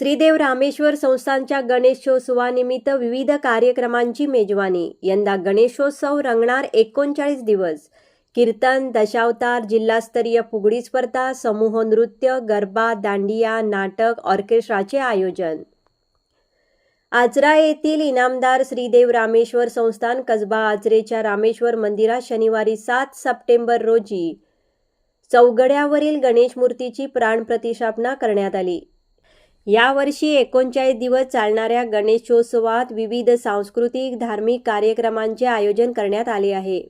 श्रीदेव रामेश्वर संस्थानच्या गणेशोत्सवानिमित्त विविध कार्यक्रमांची मेजवानी. यंदा गणेशोत्सव रंगणार एकोणचाळीस दिवस. कीर्तन दशावतार जिल्हास्तरीय फुगडी स्पर्धा समूह नृत्य गरबा दांडिया नाटक ऑर्केस्ट्राचे आयोजन. आचरा येथील इनामदार श्रीदेव रामेश्वर संस्थान कसबा आचरेच्या रामेश्वर मंदिरात शनिवारी सात सप्टेंबर रोजी चौगड्यावरील गणेश मूर्तीची प्राणप्रतिष्ठापना करण्यात आली. यावर्षी एकोणचाळीस दिवस चालणाऱ्या गणेशोत्सवात विविध सांस्कृतिक धार्मिक कार्यक्रमांचे आयोजन करण्यात आले आहे.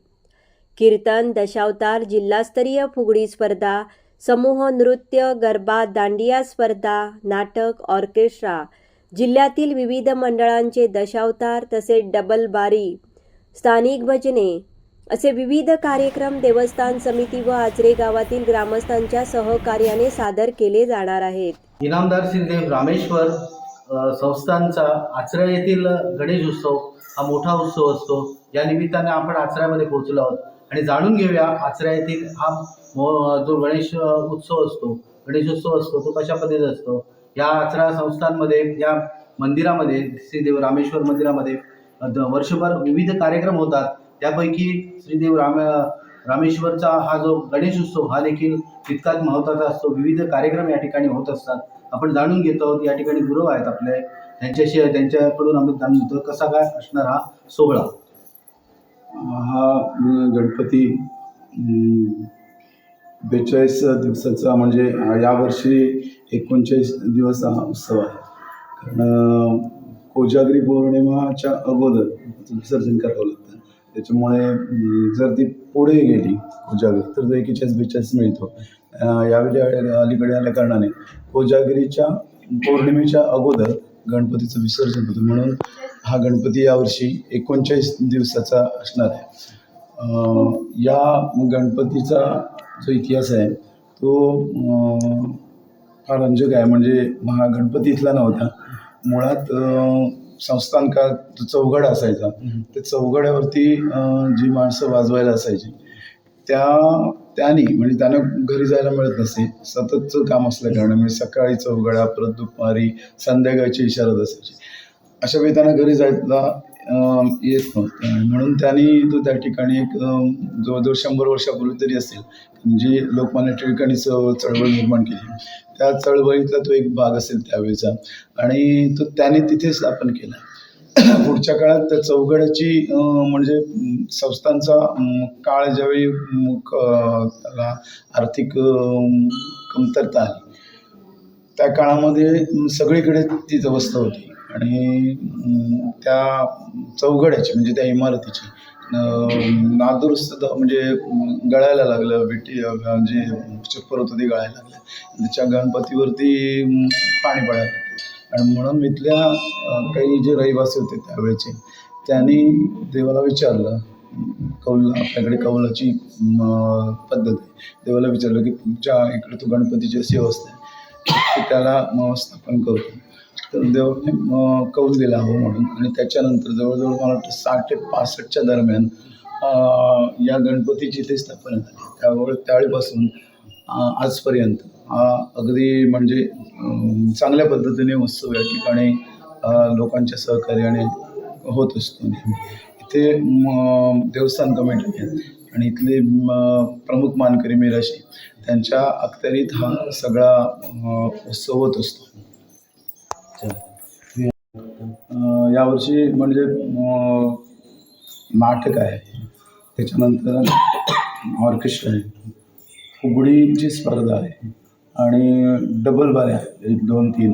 कीर्तन दशावतार जिल्हास्तरीय फुगडी स्पर्धा समूह नृत्य गरबा दांडिया स्पर्धा नाटक ऑर्केस्ट्रा जिल्ह्यातील विविध मंडळांचे दशावतार तसेच डबल बारी स्थानिक भजने असे विविध कार्यक्रम देवस्थान समिती व आचरे गावातील ग्रामस्थांच्या सहकार्याने सादर केले जाणार आहेत. इनामदार श्रीदेव रामेश्वर संस्थांचा संस्थानचा आचरा येथील गणेश उत्सव हा मोठा उत्सव असतो. या निमित्ताने आपण आचऱ्यामध्ये पोहोचलो आहोत. आणि जाणून घेऊया आचरा येथील हा जो गणेश उत्सव असतो गणेशोत्सव असतो तो कशा पद्धतीचा असतो? या आचरा संस्थांमध्ये या मंदिरामध्ये श्रीदेव रामेश्वर मंदिरामध्ये द- वर्षभर विविध कार्यक्रम होतात. त्यापैकी श्रीदेव राम रामेश्वरचा हा जो गणेश उत्सव हा देखील तितकाच महत्त्वाचा असतो. विविध कार्यक्रम या ठिकाणी होत असतात. आपण जाणून घेतो आहोत या ठिकाणी गुरव आहेत आपले. त्यांच्याशी त्यांच्याकडून आम्ही जाणून घेतो. कसा काय असणार हा सोहळा? हा गणपती बेचाळीस दिवसाचा म्हणजे यावर्षी एकोणचाळीस दिवस हा उत्सव आहे. कारण कोजागरी पौर्णिमाच्या अगोदर विसर्जन करावं लागतं त्याच्यामुळे जर ती पुढे गेली कोजागिरी तर तो एकेचाळीस बेचाळीस मिळतो. यावेळी अलीकडे आल्या कारणाने कोजागिरीच्या पौर्णिमेच्या अगोदर गणपतीचं विसर्जन होतं. म्हणून हा गणपती यावर्षी एकोणचाळीस दिवसाचा असणार आहे. या गणपतीचा जो इतिहास आहे तो फार रंजक आहे. म्हणजे हा गणपती इथला नव्हता. मुळात संस्थान का चौघड असायचा. त्या चौघड्यावरती जी माणसं वाजवायला असायची त्या त्यांनी म्हणजे त्यांना घरी जायला मिळत नसे. सततचं काम असल्या कारणाने म्हणजे सकाळी चौघडा परत दुपारी संध्याकाळची इशारत असायची. अशा वेळी त्यांना घरी जायला येत नव्हतं. म्हणून त्यांनी तो त्या ठिकाणी एक जवळजवळ शंभर वर्षापूर्वी तरी असेल. जी लोकमान्य टिळकांनी चळ चळवळ निर्माण केली. त्या चळवळीतला तो एक भाग असेल त्यावेळेचा. आणि तो त्याने तिथे स्थापन केला. पुढच्या काळात त्या चौघड्याची म्हणजे संस्थांचा काळ ज्यावेळी त्याला आर्थिक कमतरता आली त्या काळामध्ये सगळीकडे तीच अवस्था होती. आणि त्या चौघड्याची म्हणजे त्या इमारतीची नादुरुस्त म्हणजे गळायला लागलं विटी जे म्हणजे चप्पर होतं ते गळायला लागलं. त्याच्या गणपतीवरती पाणी पडायला लागलं. आणि म्हणून इथल्या काही जे रहिवासी होते त्यावेळेचे त्यांनी देवाला विचारलं कौल आपल्याकडे कौलाची पद्धत आहे. देवाला विचारलं की तुमच्या इकडे तो गणपतीची अशी अवस्था आहे त्याला मग स्थापन करतो तर देवाने कौल दिला हो म्हणून. आणि त्याच्यानंतर जवळजवळ मला वाटतं साठ ते पासष्टच्या दरम्यान या गणपतीची ते स्थापना झाली. त्यावेळ त्यावेळीपासून आजपर्यंत हा अगदी म्हणजे चांगल्या पद्धतीने उत्सव या ठिकाणी लोकांच्या सहकार्याने होत असतो इथे देवस्थान कमिटी आहे आणि इथले प्रमुख मानकरी मिराशी त्यांच्या अखत्यारीत हा सगळा उत्सव होत असतो. यावर्षी म्हणजे नाटक आहे. त्याच्यानंतर ऑर्केस्ट्रा आहे. फुगडीची स्पर्धा आहे. आणि डबल बाऱ्या आहेत. एक दोन तीन.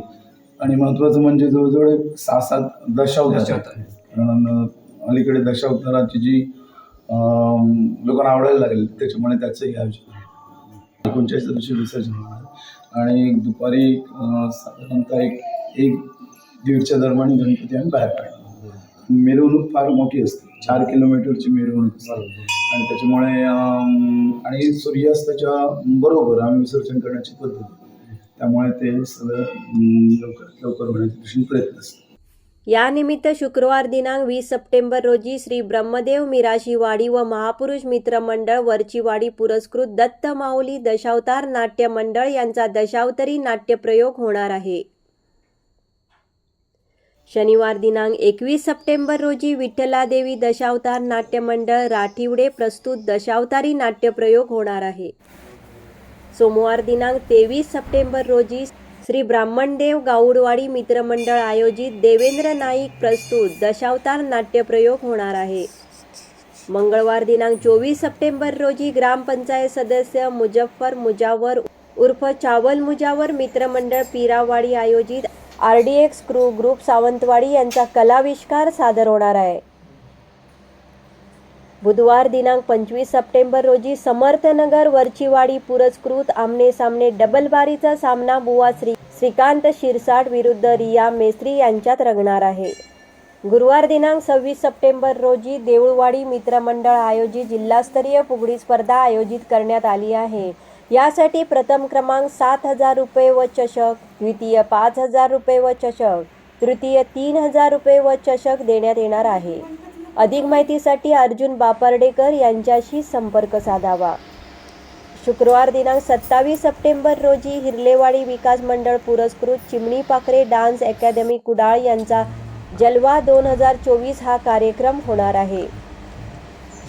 आणि महत्त्वाचं म्हणजे जवळजवळ एक सहा सात दशावतार. कारण अलीकडे दशावताराची जी लोकांना आवडायला लागेल त्याच्यामुळे त्याचंही आयोजन आहे. एकोणचाळीस दिवशी विसर्जन होणार आणि दुपारी साधारणतः एक एक दीडच्या दरम्यान गणपती आम्ही बाहेर काढतो. मिरवणूक फार मोठी असते. चार किलोमीटरची मिरवणूक असते. आणि त्याच्यामुळे आणि सूर्यास्ताच्या बरोबर आम्ही विसर्जन करण्याची पद्धत. त्यामुळे ते सगळं लवकरात लवकर होण्याच्या दृष्टीने प्रयत्न असतो यानिमित्त शुक्रवार दिनांक वीस सप्टेंबर रोजी श्री ब्रह्मदेव मिराशीवाडी व महापुरुष मित्र मंडळ वरचीवाडी पुरस्कृत दत्त माऊली दशावतार नाट्य मंडळ यांचा दशावतारी नाट्यप्रयोग होणार आहे. शनिवार दिनांक एकवीस सप्टेंबर रोजी विठ्ठलादेवी दशावतार नाट्य मंडळ राठिवडे प्रस्तुत दशावतारी नाट्यप्रयोग होणार आहे. सोमवार दिनांक तेवीस सप्टेंबर रोजी श्री ब्राह्मणदेव गाऊडवाडी मित्रमंडळ आयोजित देवेंद्र नाईक प्रस्तुत दशावतार नाट्यप्रयोग होणार आहे. मंगळवार दिनांक चोवीस सप्टेंबर रोजी ग्रामपंचायत सदस्य मुजफ्फर मुजावर उर्फ चावल मुजावर मित्रमंडळ पिरावाडी आयोजित R D X crew group Sawantwadi यांचा कलाविष्कार सादर होणार आहे. बुधवार दिनांक पंचवीस सप्टेंबर रोजी समर्थनगर वरचीवाडी पुरस्कृत आमने सामने डबलबारीचा सामना बुवा श्री श्रीकांत शिरसाट विरुद्ध रिया मेस्त्री यांच्यात रंगणार आहे. गुरुवार दिनांक सव्वीस सप्टेंबर रोजी देऊळवाडी मित्रमंडळ आयोजित जिल्हास्तरीय फुगडी स्पर्धा आयोजित करण्यात आली आहे. यासाठी प्रथम क्रमांक सात हजार रुपये व चषक द्वितीय पाच हजार रुपये व चषक तृतीय तीन हजार रुपये व चषक देण्यात येणार आहे. अधिक माहितीसाठी अर्जुन बापर्डेकर यांच्याशी संपर्क साधावा. शुक्रवार दिनांक सत्तावीस सप्टेंबर रोजी हिरलेवाडी विकास मंडळ पुरस्कृत चिमणी पाखरे डान्स अकॅदमी कुडाळ यांचा जलवा दोन हजार चोवीस हा कार्यक्रम होणार आहे.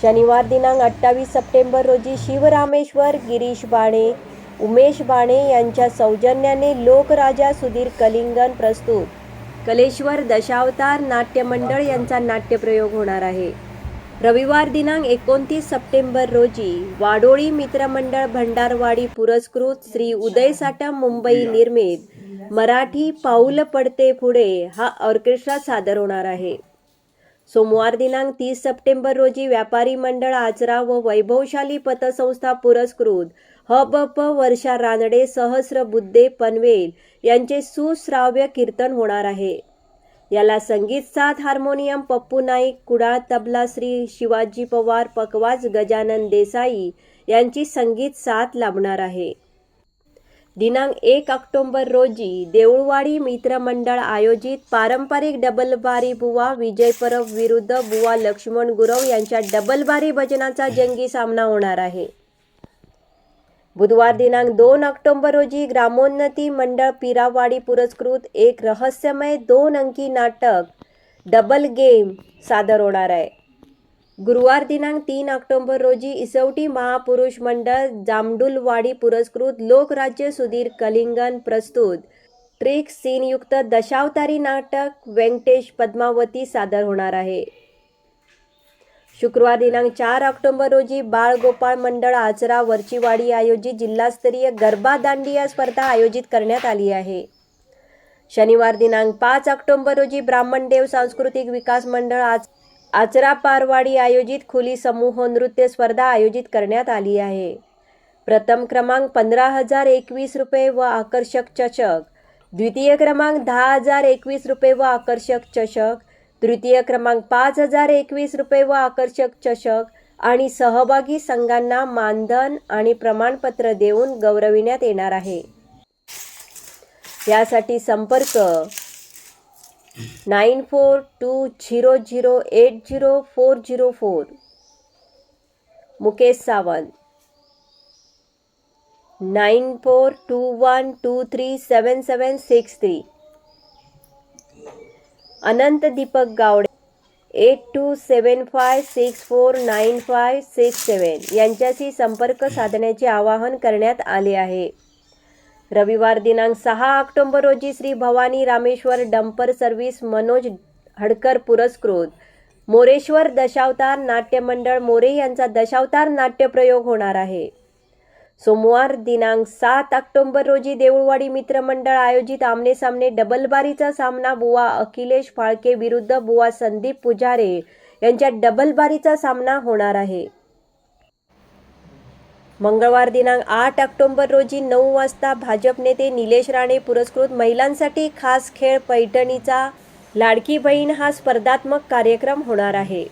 शनिवार दिनांक अठ्ठावीस सप्टेंबर रोजी शिवरामेश्वर गिरीश बाणे उमेश बाणे यांच्या सौजन्याने लोकराजा सुधीर कलिंगन प्रस्तुत. कलेश्वर दशावतार नाट्यमंडळ यांचा नाट्यप्रयोग होणार आहे. रविवार दिनांक एकोणतीस सप्टेंबर रोजी वाडोळी मित्रमंडळ भंडारवाडी पुरस्कृत श्री उदय साठम मुंबई निर्मित मराठी पाऊल पडते पुढे हा ऑर्केस्ट्रा सादर होणार आहे. सोमवार दिनांक तीस सप्टेंबर रोजी व्यापारी मंडळ आचरा व वैभवशाली पतसंस्था पुरस्कृत ह ब प वर्षा रानडे सहस्र बुद्धे पनवेल यांचे सुश्राव्य कीर्तन होणार आहे. याला संगीत साथ हार्मोनियम पप्पू नाईक कुडाळ तबला श्री शिवाजी पवार पकवाज गजानन देसाई यांची संगीत साथ लाभणार आहे. दिनांक एक ऑक्टोबर रोजी देऊळवाडी मित्रमंडळ आयोजित पारंपरिक डबलबारी बुवा विजय परब विरुद्ध बुवा लक्ष्मण गुरव यांच्या डबलबारी भजनाचा जंगी सामना होणार आहे. बुधवार दिनांक दोन ऑक्टोबर रोजी ग्रामोन्नती मंडळ पिरावाडी पुरस्कृत एक रहस्यमय दोन अंकी नाटक डबल गेम सादर होणार आहे. गुरुवार दिनांक तीन ऑक्टोबर रोजी इसवटी महापुरुष मंडळ जामडुलवाडी पुरस्कृत लोकराज्य सुधीर कलिंगन प्रस्तुत. ट्रिक सीनयुक्त दशावतारी नाटक व्यंकटेश पद्मावती सादर होणार आहे. शुक्रवार दिनांक चार ऑक्टोबर रोजी बाळ गोपाळ मंडळ आचरा वरचीवाडी आयोजित जिल्हास्तरीय गरबा दांडिया स्पर्धा आयोजित करण्यात आली आहे. शनिवार दिनांक पाच ऑक्टोबर रोजी ब्राह्मणदेव सांस्कृतिक विकास मंडळ आज आचरा पारवाडी आयोजित खुली समूह नृत्य स्पर्धा आयोजित करण्यात आली आहे. प्रथम क्रमांक पंधरा हजार एकवीस रुपये व आकर्षक चषक द्वितीय क्रमांक दहा हजार एकवीस रुपये व आकर्षक चषक तृतीय क्रमांक पाच हजार एकवीस रुपये व आकर्षक चषक आणि सहभागी संघांना मानधन आणि प्रमाणपत्र देऊन गौरविण्यात येणार आहे. यासाठी संपर्क nine four two zero zero eight zero four zero four. Mukesh Sawant. Nine four two one two three seven seven six three. Anant Deepak Gawade. Eight two seven five six four nine five six seven. यांच्याशी संपर्क साधण्याचे आवाहन करण्यात आले आहे. रविवार दिनांक सहा ऑक्टोबर रोजी श्री भवानी रामेश्वर डंपर सर्व्हिस मनोज हडकर पुरस्कृत. मोरेश्वर दशावतार नाट्य मंडळ मोरे यांचा दशावतार नाट्यप्रयोग होणार आहे. सोमवार दिनांक सात ऑक्टोबर रोजी देऊळवाडी मित्रमंडळ आयोजित आमने सामने डबलबारीचा सामना बुवा अखिलेश फाळके विरुद्ध बुवा संदीप पुजारे यांच्या डबलबारीचा सामना होणार आहे. मंगळवार दिनांक आठ ऑक्टोबर रोजी नऊ वाजता भाजप नेते निलेश राणे पुरस्कृत महिलांसाठी खास खेळ पैठणीचा लाडकी बहीण हा स्पर्धात्मक कार्यक्रम होणार आहे.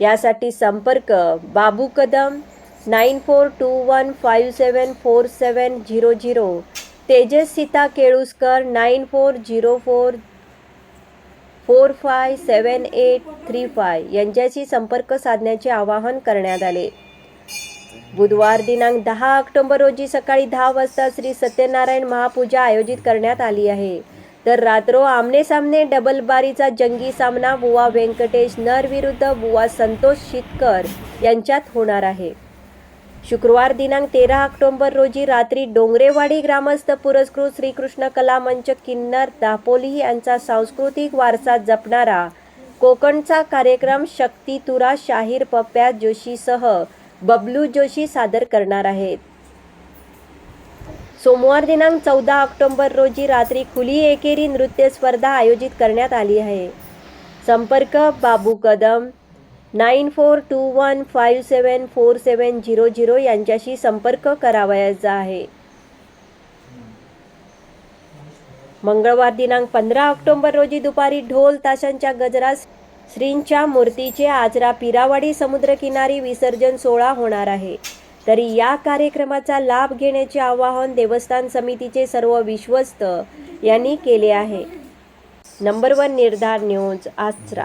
यासाठी संपर्क Babu Kadam nine four two one five seven four seven zero zero Tejas Sita Keluskar nine four zero four four five seven eight three five यांच्याशी संपर्क साधण्याचे आवाहन करण्यात आले. बुधवार दिनांक दहा ऑक्टोबर रोजी सकाळी दहा वाजता श्री सत्यनारायण महापूजा आयोजित करण्यात आली आहे. तर रात्रो आमने सामने डबल बारीचा जंगी सामना बुवा व्यंकटेश नर विरुद्ध बुवा संतोष शितकर यांच्यात होणार आहे. शुक्रवार दिनांक तेरा ऑक्टोबर रोजी रात्री डोंगरेवाडी ग्रामस्थ पुरस्कृत श्रीकृष्ण कला मंच किन्नर दापोली यांचा सांस्कृतिक वारसा जपणारा कोकणचा कार्यक्रम शक्ती तुरा शाहीर पप्प्या जोशीसह बबलू जोशी सादर करणार आहेत. सोमवार दिनांक चौदा ऑक्टोबर रोजी रात्री खुली एकेरी नृत्य स्पर्धा आयोजित करण्यात आली आहे. संपर्क Babu Kadam nine four two one five seven four seven zero zero यांच्याशी संपर्क करावयाचा आहे. मंगळवार दिनांक पंधरा ऑक्टोबर रोजी दुपारी ढोल ताशांच्या गजरात श्रींच्या मूर्तीचे आजरा पिरावाडी समुद्रकिनारी विसर्जन सोहळा होणार आहे. तरी या कार्यक्रमाचा लाभ घेण्याचे आवाहन देवस्थान समितीचे सर्व विश्वस्त यांनी केले आहे. नंबर वन निर्धार न्यूज आचरा